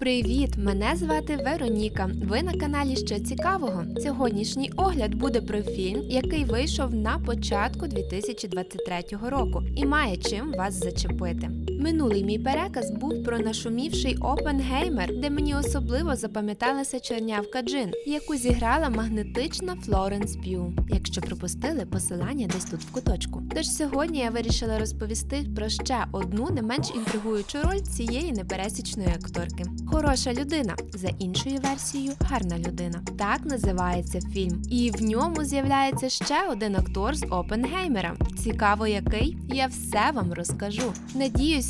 Привіт! Мене звати Вероніка. Ви на каналі Що цікавого. Сьогоднішній огляд буде про фільм, який вийшов на початку 2023 року і має чим вас зачепити. Минулий мій переказ був про нашумівший Опенгеймер, де мені особливо запам'яталася чорнявка Джин, яку зіграла магнетична Флоренс П'ю. Якщо пропустили, посилання десь тут в куточку. Тож сьогодні я вирішила розповісти про ще одну не менш інтригуючу роль цієї непересічної акторки. Хороша людина, за іншою версією, гарна людина. Так називається фільм. І в ньому з'являється ще один актор з Опенгеймера. Цікаво, який? Я все вам розкажу.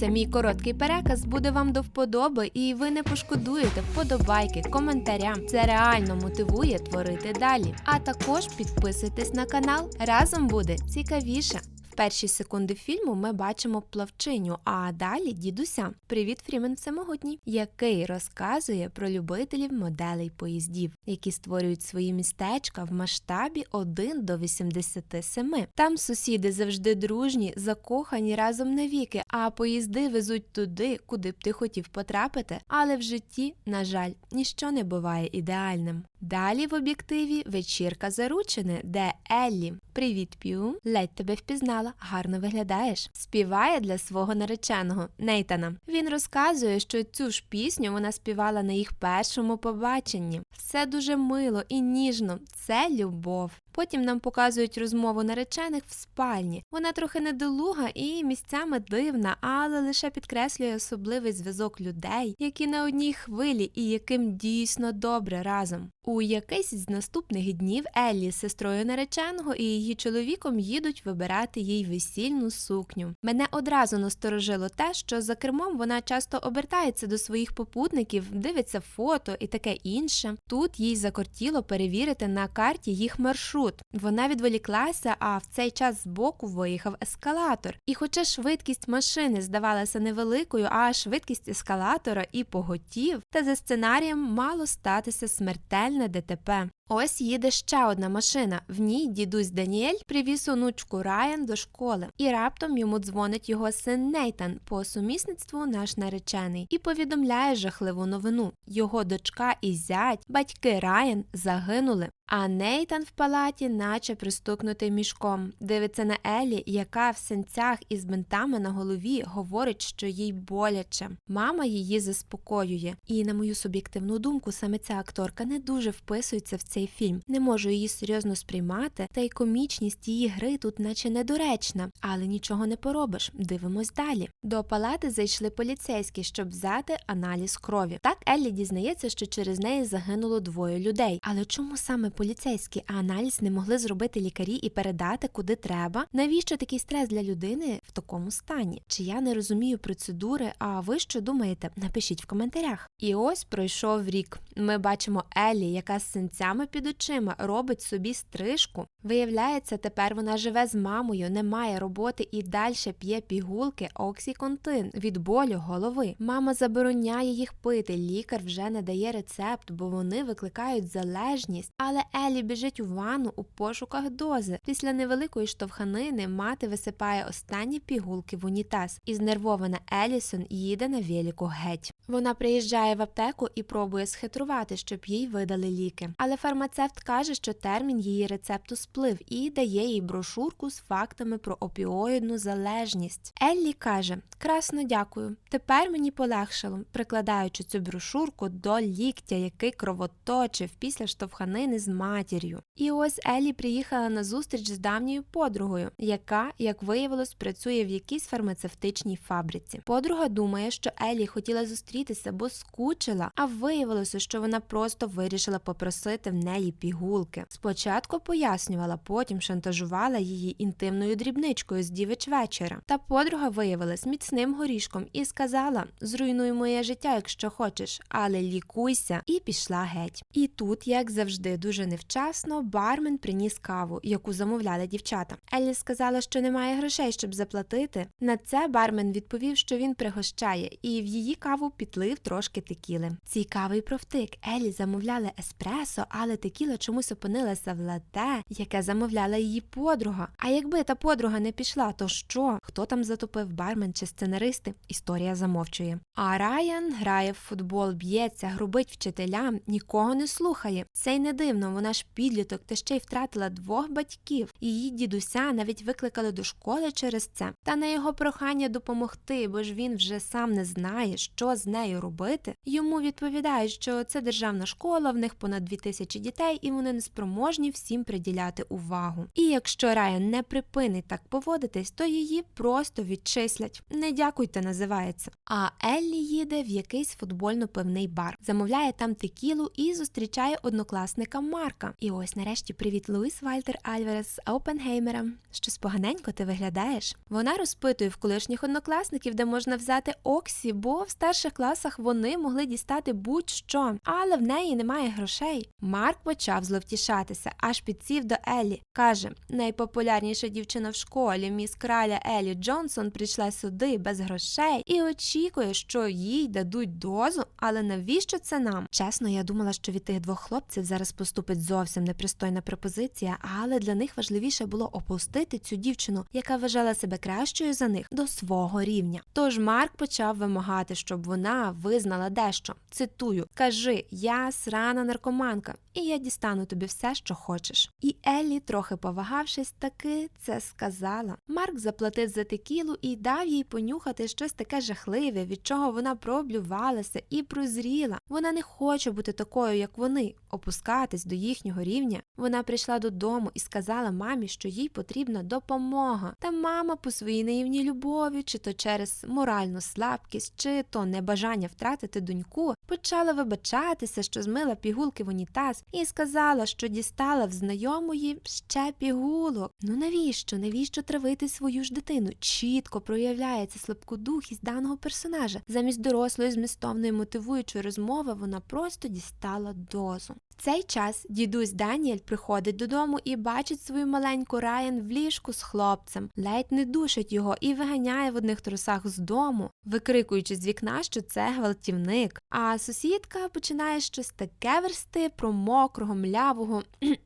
Надіюся, мій короткий переказ буде вам до вподоби, і ви не пошкодуєте вподобайки, коментарям. Це реально мотивує творити далі. А також підписуйтесь на канал. Разом буде цікавіше. Перші секунди фільму ми бачимо плавчиню, а далі дідуся. Привіт, Фрімен Всемогутній, який розказує про любителів моделей поїздів, які створюють свої містечка в масштабі 1 до 87. Там сусіди завжди дружні, закохані разом навіки, а поїзди везуть туди, куди б ти хотів потрапити. Але в житті, на жаль, ніщо не буває ідеальним. Далі в об'єктиві вечірка заручини, де Еллі, привіт, П'ю, ледь тебе впізнала, гарно виглядаєш. Співає для свого нареченого Нейтана. Він розказує, що цю ж пісню вона співала на їх першому побаченні. Все дуже мило і ніжно. Це любов. Потім нам показують розмову наречених в спальні. Вона трохи недолуга і місцями дивна, але лише підкреслює особливий зв'язок людей, які на одній хвилі і яким дійсно добре разом. У якийсь з наступних днів Еллі з сестрою нареченого і її чоловіком їдуть вибирати їй весільну сукню. Мене одразу насторожило те, що за кермом вона часто обертається до своїх попутників, дивиться фото і таке інше. Тут їй закортіло перевірити на карті їх маршрут. Вона відволіклася, а в цей час збоку виїхав ескалатор. І хоча швидкість машини здавалася невеликою, а швидкість ескалатора і поготів, та за сценарієм мало статися смертельне ДТП. Ось їде ще одна машина. В ній дідусь Даніель привіз онучку Райан до школи, і раптом йому дзвонить його син Нейтан по сумісництву наш наречений, і повідомляє жахливу новину. Його дочка і зять, батьки Райан, загинули. А Нейтан в палаті, наче пристукнутий мішком, дивиться на Елі, яка в синцях із бинтами на голові говорить, що їй боляче. Мама її заспокоює. І, на мою суб'єктивну думку, саме ця акторка не дуже вписується в цей фільм. Не можу її серйозно сприймати, та й комічність її гри тут, наче недоречна, але нічого не поробиш. Дивимось далі. До палати зайшли поліцейські, щоб взяти аналіз крові. Так Еллі дізнається, що через неї загинуло двоє людей. Але чому саме поліцейські, а аналіз не могли зробити лікарі і передати куди треба? Навіщо такий стрес для людини в такому стані? Чи я не розумію процедури? А ви що думаєте? Напишіть в коментарях. І ось пройшов рік. Ми бачимо Еллі, яка з синцями під очима робить собі стрижку. Виявляється, тепер вона живе з мамою, не має роботи і далі п'є пігулки Оксіконтин від болю голови. Мама забороняє їх пити. Лікар вже не дає рецепт, бо вони викликають залежність. Але Елі біжить у ванну у пошуках дози. Після невеликої штовханини мати висипає останні пігулки в унітаз, і знервована Елісон їде на веліку геть. Вона приїжджає в аптеку і пробує схитрувати, щоб їй видали ліки. Але фармацевт каже, що термін її рецепту сплив і дає їй брошурку з фактами про опіоїдну залежність. Еллі каже: Красно дякую. Тепер мені полегшало, прикладаючи цю брошурку до ліктя, який кровоточив після штовханини з матір'ю. І ось Еллі приїхала на зустріч з давньою подругою, яка, як виявилось, працює в якійсь фармацевтичній фабриці. Подруга думає, що Еллі хотіла зустрітися, бо скучила, а виявилося, що вона просто вирішила попросити в неї пігулки. Спочатку пояснювала, потім шантажувала її інтимною дрібничкою з дівич вечора. Та подруга виявилась міцним горішком і сказала: Зруйнуй моє життя, якщо хочеш, але лікуйся, і пішла геть. І тут, як завжди, дуже невчасно, бармен приніс каву, яку замовляли дівчата. Еллі сказала, що немає грошей, щоб заплатити. На це бармен відповів, що він пригощає, і в її каву підлив трошки текіли. Цікавий провтик. Еллі замовляли еспресо, але але текіла чомусь опинилася в лате, яке замовляла її подруга. А якби та подруга не пішла, то що? Хто там затопив бармен чи сценаристи? Історія замовчує. А Райан грає в футбол, б'ється, грубить вчителям, нікого не слухає. Це й не дивно, вона ж підліток, та ще й втратила двох батьків. Її дідуся навіть викликали до школи через це. Та на його прохання допомогти, бо ж він вже сам не знає, що з нею робити. Йому відповідають, що це державна школа, в них понад дві тисячі дітей, і вони не спроможні всім приділяти увагу. І якщо Райан не припинить так поводитись, то її просто відчислять. Не дякуйте, називається. А Еллі їде в якийсь футбольно-пивний бар, замовляє там текілу і зустрічає однокласника Марка. І ось нарешті привіт, Луїс Вальтер Альварес з Опенгеймера. Щось поганенько ти виглядаєш. Вона розпитує в колишніх однокласників, де можна взяти Оксі, бо в старших класах вони могли дістати будь-що, але в неї немає грошей. Марк почав зловтішатися, аж підсів до Еллі. Каже: найпопулярніша дівчина в школі, міс краля Еллі Джонсон, прийшла сюди без грошей і очікує, що їй дадуть дозу. Але навіщо це нам? Чесно, я думала, що від тих двох хлопців зараз поступить зовсім непристойна пропозиція, але для них важливіше було опустити цю дівчину, яка вважала себе кращою за них до свого рівня. Тож Марк почав вимагати, щоб вона визнала дещо. Цитую: кажи, я срана наркоманка, і я дістану тобі все, що хочеш. І Еллі, трохи повагавшись, таки це сказала. Марк заплатив за текілу і дав їй понюхати щось таке жахливе, від чого вона проблювалася і прозріла. Вона не хоче бути такою, як вони, опускатись до їхнього рівня. Вона прийшла додому і сказала мамі, що їй потрібна допомога. Та мама по своїй наївній любові, чи то через моральну слабкість, чи то небажання втратити доньку, почала вибачатися, що змила пігулки в унітаз, і сказала, що дістала в знайомої ще пігулок. Ну навіщо? Навіщо травити свою ж дитину? Чітко проявляється слабкодухість даного персонажа. Замість дорослої змістовної мотивуючої розмови вона просто дістала дозу. Цей час дідусь Даніель приходить додому і бачить свою маленьку Райан в ліжку з хлопцем, ледь не душить його і виганяє в одних трусах з дому, викрикуючи з вікна, що це гвалтівник. А сусідка починає щось таке версти про мокрого, млявого.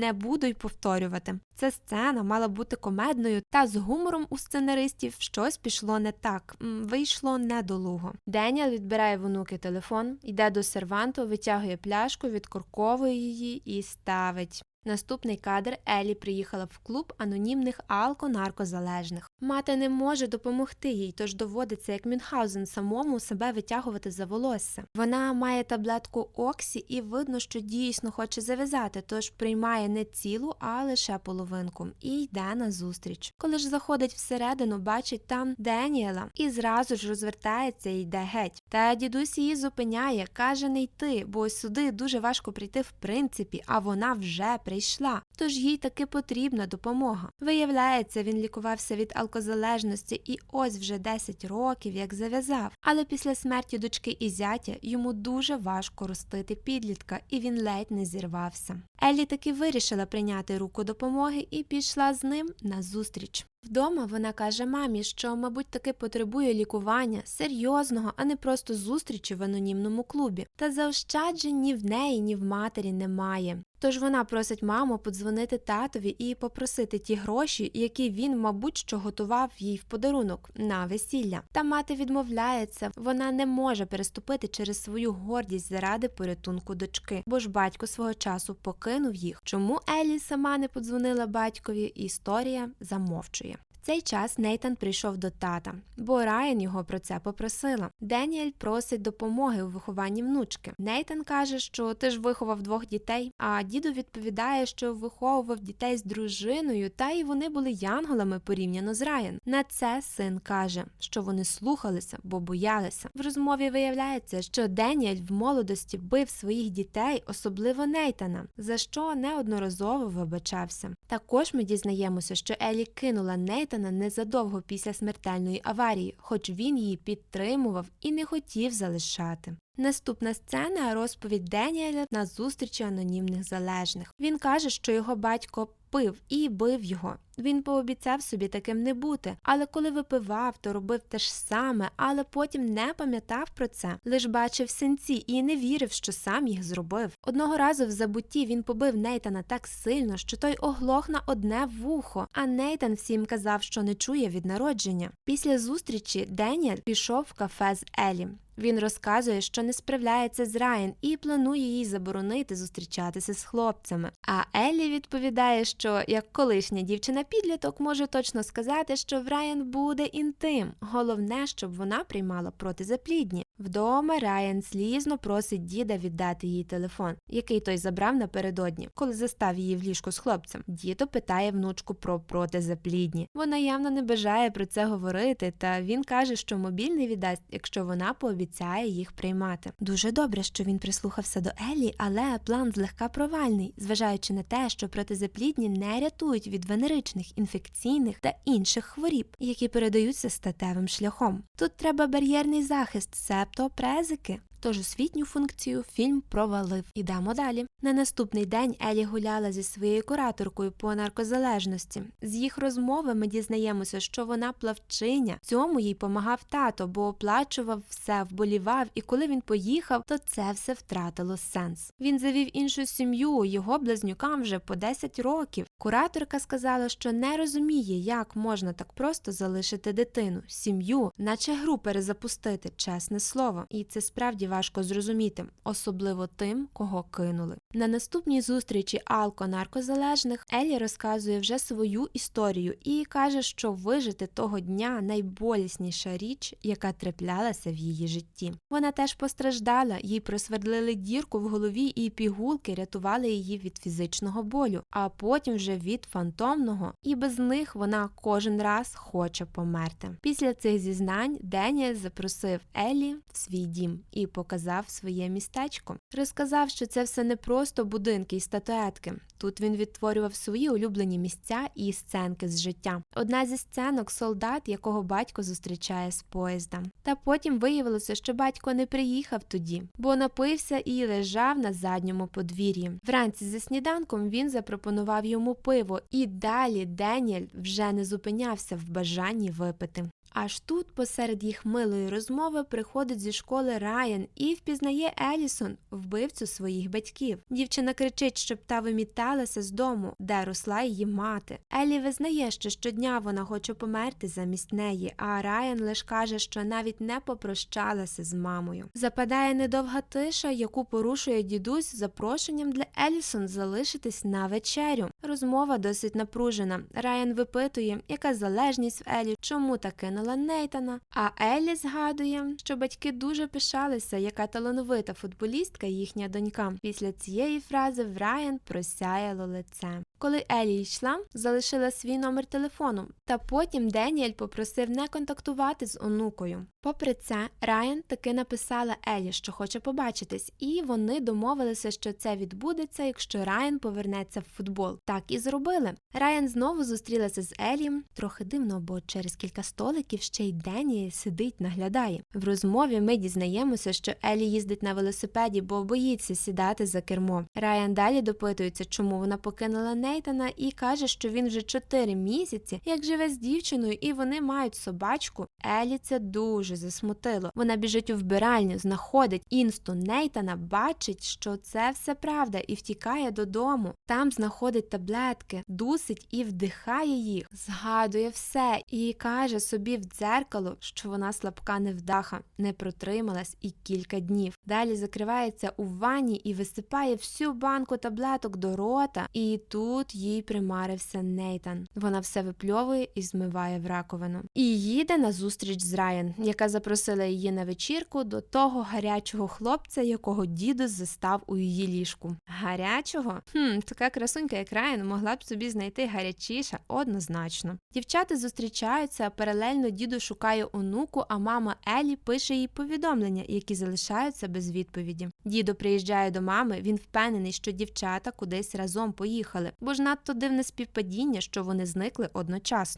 не буду й повторювати. Ця сцена мала бути комедною, та з гумором у сценаристів щось пішло не так, вийшло недолуго. Деніел відбирає в онуки телефон, йде до серванту, витягує пляшку, відкорковує її і ставить. Наступний кадр Елі приїхала в клуб анонімних алко-наркозалежних. Мати не може допомогти їй, тож доводиться, як Мюнхгаузен самому себе витягувати за волосся. Вона має таблетку Оксі і видно, що дійсно хоче зав'язати, тож приймає не цілу, а лише половинку, і йде на зустріч. Коли ж заходить всередину, бачить там Деніела і зразу ж розвертається і йде геть. Та дідусь її зупиняє, каже не йти, бо сюди дуже важко прийти в принципі, а вона вже прийшла. Тож їй таки потрібна допомога. Виявляється, він лікувався від алкозалежності і ось вже 10 років як зав'язав. Але після смерті дочки і зятя йому дуже важко ростити підлітка, і він ледь не зірвався. Еллі таки вирішила прийняти руку допомоги і пішла з ним на зустріч. Вдома вона каже мамі, що, мабуть, таки потребує лікування серйозного, а не просто зустрічі в анонімному клубі. Та заощаджень ні в неї, ні в матері немає. Тож вона просить маму подзвонити татові і попросити ті гроші, які він, мабуть, що готував їй в подарунок на весілля. Та мати відмовляється, вона не може переступити через свою гордість заради порятунку дочки, бо ж батько свого часу покинув їх. Чому Елі сама не подзвонила батькові? Історія замовчує. Цей час Нейтан прийшов до тата, бо Райан його про це попросила. Деніель просить допомоги у вихованні внучки. Нейтан каже, що ти ж виховав двох дітей. А діду відповідає, що виховував дітей з дружиною, та й вони були янголами порівняно з Райан. На це син каже, що вони слухалися, бо боялися. В розмові виявляється, що Деніель в молодості бив своїх дітей, особливо Нейтана, за що неодноразово вибачався. Також ми дізнаємося, що Елі кинула Нейтана незадовго після смертельної аварії, хоч він її підтримував і не хотів залишати. Наступна сцена розповідь Деніеля на зустрічі анонімних залежних. Він каже, що його батько пив і бив його. Він пообіцяв собі таким не бути, але коли випивав, то робив те ж саме, але потім не пам'ятав про це, лиш бачив синці і не вірив, що сам їх зробив. Одного разу в забутті він побив Нейтана так сильно, що той оглох на одне вухо, а Нейтан всім казав, що не чує від народження. Після зустрічі Деніель пішов в кафе з Елі. Він розказує, що не справляється з Райан і планує їй заборонити зустрічатися з хлопцями. А Еллі відповідає, що як колишня дівчина-підліток може точно сказати, що в Райан буде інтим. Головне, щоб вона приймала протизаплідні. Вдома Райан слізно просить діда віддати їй телефон, який той забрав напередодні, коли застав її в ліжку з хлопцем. Дідо питає внучку про протизаплідні. Вона явно не бажає про це говорити, та він каже, що мобільний віддасть, якщо вона пообіцяє їх приймати. Дуже добре, що він прислухався до Елі, але план злегка провальний, зважаючи на те, що протизаплідні не рятують від венеричних, інфекційних та інших хворіб, які передаються статевим шляхом. Тут треба бар'єрний захист, laptop para Azaka. Тож освітню функцію фільм провалив. Ідемо далі. На наступний день Елі гуляла зі своєю кураторкою по наркозалежності. З їх розмови ми дізнаємося, що вона плавчиня. Цьому їй помагав тато, бо оплачував все, вболівав, і коли він поїхав, то це все втратило сенс. Він завів іншу сім'ю, його близнюкам вже по 10 років. Кураторка сказала, що не розуміє, як можна так просто залишити дитину, сім'ю, наче гру перезапустити, чесне слово. І це справді важко зрозуміти, особливо тим, кого кинули. На наступній зустрічі алко-наркозалежних Елі розказує вже свою історію і каже, що вижити того дня найболісніша річ, яка траплялася в її житті. Вона теж постраждала, їй просвердлили дірку в голові, і пігулки рятували її від фізичного болю, а потім вже від фантомного, і без них вона кожен раз хоче померти. Після цих зізнань Деніель запросив Елі в свій дім і показав своє містечко. Розказав, що це все не просто будинки і статуетки. Тут він відтворював свої улюблені місця і сценки з життя. Одна зі сценок солдат, якого батько зустрічає з поїзда. Та потім виявилося, що батько не приїхав тоді, бо напився і лежав на задньому подвір'ї. Вранці за сніданком він запропонував йому пиво, і далі Деніель вже не зупинявся в бажанні випити. Аж тут, посеред їх милої розмови, приходить зі школи Райан і впізнає Елісон, вбивцю своїх батьків. Дівчина кричить, щоб та виміталася з дому, де росла її мати. Елі визнає, що щодня вона хоче померти замість неї, а Райан лише каже, що навіть не попрощалася з мамою. Западає недовга тиша, яку порушує дідусь запрошенням для Елісон залишитись на вечерю. Розмова досить напружена. Райан випитує, яка залежність в Елі, чому та кинула Нейтана. А Еллі згадує, що батьки дуже пишалися, яка талановита футболістка їхня донька. Після цієї фрази в Райан просяяло лице. Коли Елі йшла, залишила свій номер телефону, та потім Деніель попросив не контактувати з онукою. Попри це, Райан таки написала Елі, що хоче побачитись, і вони домовилися, що це відбудеться, якщо Райан повернеться в футбол. Так і зробили. Райан знову зустрілася з Елі. Трохи дивно, бо через кілька столиків ще й Деніель сидить, наглядає. В розмові ми дізнаємося, що Елі їздить на велосипеді, бо боїться сідати за кермо. Райан далі допитується, чому вона покинула Нейтана, і каже, що він вже чотири місяці, як живе з дівчиною, і вони мають собачку. Елі це дуже засмутило. Вона біжить у вбиральню, знаходить інсту Нейтана, бачить, що це все правда, і втікає додому. Там знаходить таблетки, дусить і вдихає їх, згадує все і каже собі в дзеркало, що вона слабка невдаха, не протрималась і кілька днів. Далі закривається у ванні і висипає всю банку таблеток до рота, і тут їй примарився Нейтан. Вона все випльовує і змиває в раковину. І їде на зустріч з Райан, яка запросила її на вечірку до того гарячого хлопця, якого дідус застав у її ліжку. Гарячого? Хм, така красунька, як Райан, могла б собі знайти гарячіша, однозначно. Дівчата зустрічаються, а паралельно діду шукає онуку, а мама Елі пише їй повідомлення, які залишаються без відповіді. Дідо приїжджає до мами, він впевнений, що дівчата кудись разом поїхали, бо ж надто дивне співпадіння, що вони зникли одночасно.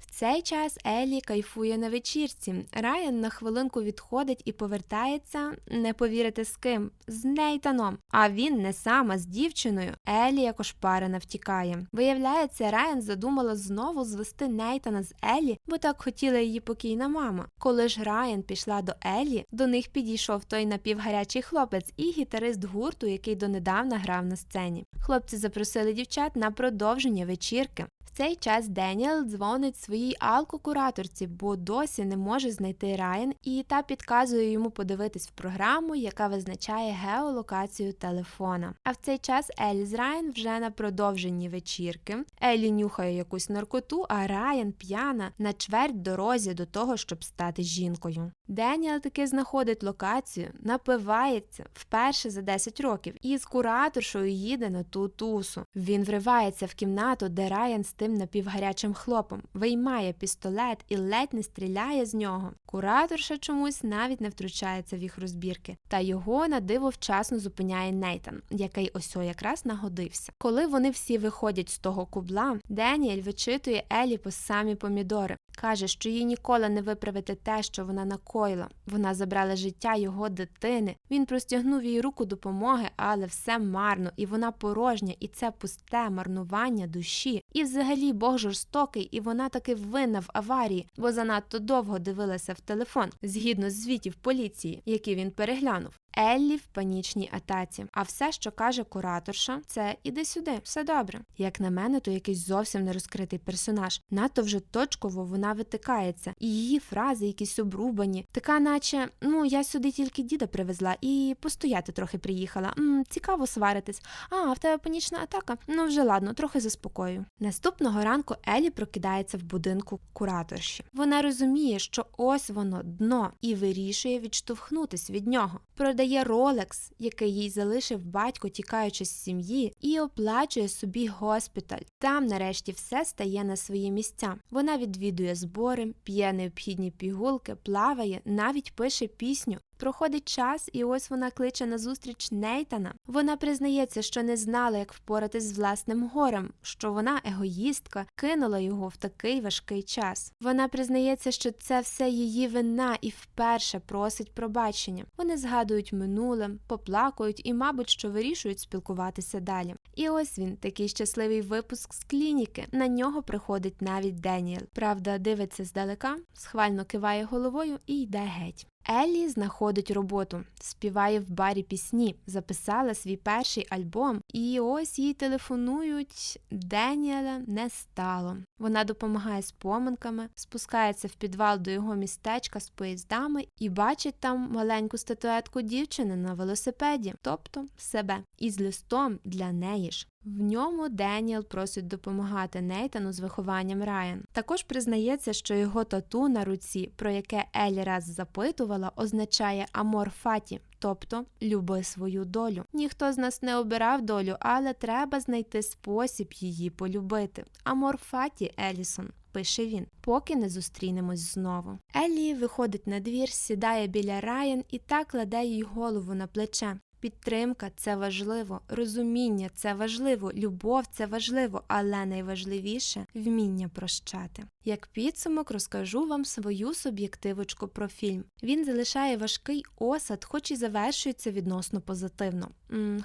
В цей час Елі кайфує на вечірці. Райан на хвилинку відходить і повертається, не повірите з ким, з Нейтаном. А він не сам, з дівчиною. Елі як ошпарена втікає. Виявляється, Райан задумала знову звести Нейтана з Елі, бо так хотіла її покійна мама. Коли ж Райан пішла до Елі, до них підійшов той напівгарячий хлопець і гітарист гурту, який донедавна грав на сцені. Хлопці запросили дівчат на продовження вечірки. В цей час Деніел дзвонить своїй алкокураторці, бо досі не може знайти Райан, і та підказує йому подивитись в програму, яка визначає геолокацію телефона. А в цей час Елі з Райан вже на продовженні вечірки. Елі нюхає якусь наркоту, а Райан п'яна на чверть дорозі до того, щоб стати жінкою. Деніел таки знаходить локацію, напивається вперше за 10 років і з кураторшою їде на ту тусу. Він вривається в кімнату, де Райан з тим напівгарячим хлопом, виймає пістолет і ледь не стріляє з нього. Кураторша чомусь навіть не втручається в їх розбірки, та його на диво вчасно зупиняє Нейтан, який ось якраз нагодився. Коли вони всі виходять з того кубла, Деніель вичитує Елі по самі помідори. Каже, що їй ніколи не виправити те, що вона накоїла. Вона забрала життя його дитини. Він простягнув їй руку допомоги, але все марно, і вона порожня, і це пусте марнування душі. І взагалі Бог жорстокий, і вона таки винна в аварії, бо занадто довго дивилася в телефон, згідно з звітів поліції, які він переглянув. Еллі в панічній атаці. А все, що каже кураторша, це іди сюди, все добре. Як на мене, то якийсь зовсім не розкритий персонаж. Надто вже точково вона витикається, і її фрази якісь обрубані. Така, наче ну я сюди тільки діда привезла і постояти трохи приїхала. М, цікаво сваритись. А, в тебе панічна атака? Ну вже ладно, трохи заспокою. Наступного ранку Елі прокидається в будинку кураторші. Вона розуміє, що ось воно дно, і вирішує відштовхнутись від нього. Продає ролекс, який їй залишив батько, тікаючи з сім'ї, і оплачує собі госпіталь. Там, нарешті, все стає на свої місця. Вона відвідує збори, п'є необхідні пігулки, плаває, навіть пише пісню. Проходить час, і ось вона кличе на зустріч Нейтана. Вона признається, що не знала, як впоратись з власним горем, що вона егоїстка, кинула його в такий важкий час. Вона признається, що це все її вина і вперше просить пробачення. Вони згадують минуле, поплакують і, мабуть, що вирішують спілкуватися далі. І ось він, такий щасливий випуск з клініки. На нього приходить навіть Деніел. Правда, дивиться здалека, схвально киває головою і йде геть. Еллі знаходить роботу, співає в барі пісні, записала свій перший альбом, і ось їй телефонують. Деніела не стало. Вона допомагає з поминками, спускається в підвал до його містечка з поїздами і бачить там маленьку статуетку дівчини на велосипеді, тобто себе, із листом для неї ж. В ньому Деніел просить допомагати Нейтану з вихованням Райан. Також признається, що його тату на руці, про яке Елі раз запитувала, означає амор фаті, тобто люби свою долю. Ніхто з нас не обирав долю, але треба знайти спосіб її полюбити. Амор фаті Елісон. Пише він, поки не зустрінемось знову. Еллі виходить на двір, сідає біля Райан і так кладе їй голову на плече. Підтримка це важливо, розуміння це важливо, любов це важливо, але найважливіше вміння прощати. Як підсумок розкажу вам свою суб'єктивочку про фільм. Він залишає важкий осад, хоч і завершується відносно позитивно.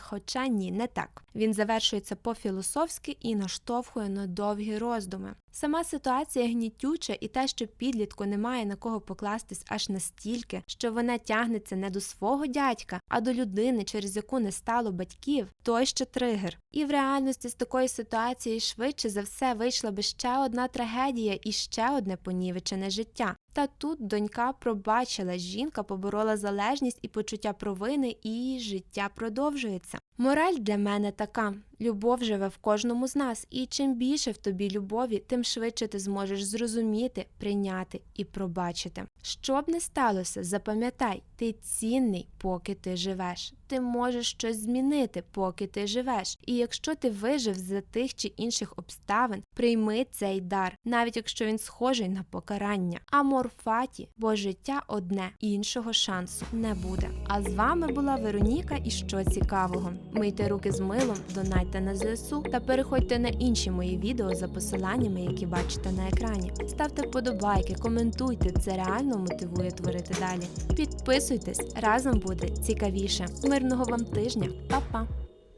Хоча ні, не так. Він завершується по-філософськи і наштовхує на довгі роздуми. Сама ситуація гнітюча і те, що підлітку немає на кого покластись аж настільки, що вона тягнеться не до свого дядька, а до людини, через яку не стало батьків, той ще тригер. І в реальності з такої ситуації швидше за все вийшла би ще одна трагедія і ще одне понівечене життя. Та тут донька пробачила, жінка поборола залежність і почуття провини, і життя продовжується. Мораль для мене така: любов живе в кожному з нас, і чим більше в тобі любові, тим швидше ти зможеш зрозуміти, прийняти і пробачити. Що б не сталося, запам'ятай, ти цінний, поки ти живеш. Ти можеш щось змінити, поки ти живеш. І якщо ти вижив за тих чи інших обставин, прийми цей дар, навіть якщо він схожий на покарання. Амор морфаті, бо життя одне, іншого шансу не буде. А з вами була Вероніка і що цікавого. Мийте руки з милом, донайте на ЗСУ та переходьте на інші мої відео за посиланнями, які бачите на екрані. Ставте вподобайки, коментуйте, це реально мотивує творити далі. Підписуйтесь, разом буде цікавіше. Мирного вам тижня, Па-па!